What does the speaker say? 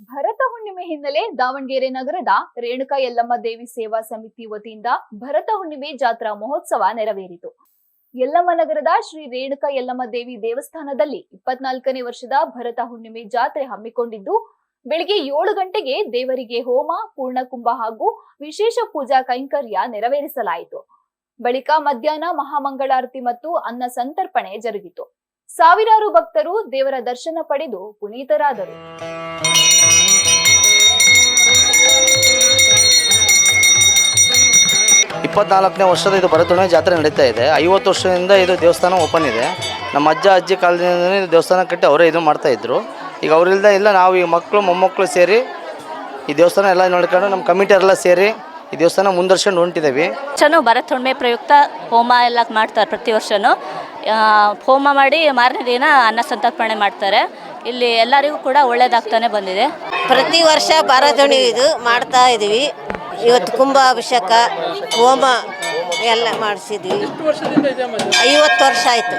ಭರತ ಹುಣ್ಣಿಮೆ ಹಿನ್ನೆಲೆ ದಾವಣಗೆರೆ ನಗರದ ರೇಣುಕಾ ಯಲ್ಲಮ್ಮ ದೇವಿ ಸೇವಾ ಸಮಿತಿ ವತಿಯಿಂದ ಭರತ ಹುಣ್ಣಿಮೆ ಜಾತ್ರಾ ಮಹೋತ್ಸವ ನೆರವೇರಿತು. ಯಲ್ಲಮ್ಮ ನಗರದ ಶ್ರೀ ರೇಣುಕಾ ಯಲ್ಲಮ್ಮ ದೇವಿ ದೇವಸ್ಥಾನದಲ್ಲಿ ಇಪ್ಪತ್ನಾಲ್ಕನೇ ವರ್ಷದ ಭರತ ಹುಣ್ಣಿಮೆ ಜಾತ್ರೆ ಹಮ್ಮಿಕೊಂಡಿದ್ದು, ಬೆಳಿಗ್ಗೆ ಏಳು ಗಂಟೆಗೆ ದೇವರಿಗೆ ಹೋಮ, ಪೂರ್ಣಕುಂಭ ಹಾಗೂ ವಿಶೇಷ ಪೂಜಾ ಕೈಂಕರ್ಯ ನೆರವೇರಿಸಲಾಯಿತು. ಬಳಿಕ ಮಧ್ಯಾಹ್ನ ಮಹಾಮಂಗಳಾರತಿ ಮತ್ತು ಅನ್ನ ಸಂತರ್ಪಣೆ ಜರುಗಿತು. ಸಾವಿರಾರು ಭಕ್ತರು ದೇವರ ದರ್ಶನ ಪಡೆದು ಪುನೀತರಾದರು. ಇಪ್ಪತ್ನಾಲ್ಕನೇ ವರ್ಷದ ಇದು ಭರತುಣಿಮೆ ಜಾತ್ರೆ ನಡೀತಾ ಇದೆ. ಐವತ್ತು ವರ್ಷದಿಂದ ಇದು ದೇವಸ್ಥಾನ ಓಪನ್ ಇದೆ. ನಮ್ಮ ಅಜ್ಜ ಅಜ್ಜಿ ಕಾಲದಿಂದ ಇದು ದೇವಸ್ಥಾನ ಕಟ್ಟಿ ಅವರೇ ಇದು ಮಾಡ್ತಾ ಇದ್ರು. ಈಗ ಅವರಿಲ್ದ ಇಲ್ಲ ನಾವು ಈಗ ಮಕ್ಕಳು ಮೊಮ್ಮಕ್ಕಳು ಸೇರಿ ಈ ದೇವಸ್ಥಾನ ಎಲ್ಲ ನೋಡ್ಕೊಂಡು ನಮ್ಮ ಕಮಿಟಿ ಎಲ್ಲ ಸೇರಿ ಈ ದೇವಸ್ಥಾನ ಮುಂದರ್ಸ್ಕೊಂಡು ಹೊಂಟಿದ್ದೀವಿ ಚೆನ್ನಾಗಿ ಭರತ್ ಹುಣ್ಣಿಮೆ ಪ್ರಯುಕ್ತ ಹೋಮ ಎಲ್ಲ ಮಾಡ್ತಾರೆ ಪ್ರತಿ ವರ್ಷವೂ ಹೋಮ ಮಾಡಿ ಮಾರನೇ ದಿನ ಅನ್ನ ಸಂತರ್ಪಣೆ ಮಾಡ್ತಾರೆ. ಇಲ್ಲಿ ಎಲ್ಲರಿಗೂ ಕೂಡ ಒಳ್ಳೇದಾಗ್ತಾನೆ ಬಂದಿದೆ. ಪ್ರತಿ ವರ್ಷ ಭರತಣಿ ಇದು ಮಾಡ್ತಾ ಇದೀವಿ. ಇವತ್ತು ಕುಂಭಾಭಿಷೇಕ ಹೋಮ ಎಲ್ಲ ಮಾಡಿಸಿದ್ವಿ. ಐವತ್ತು ವರ್ಷ ಆಯಿತು.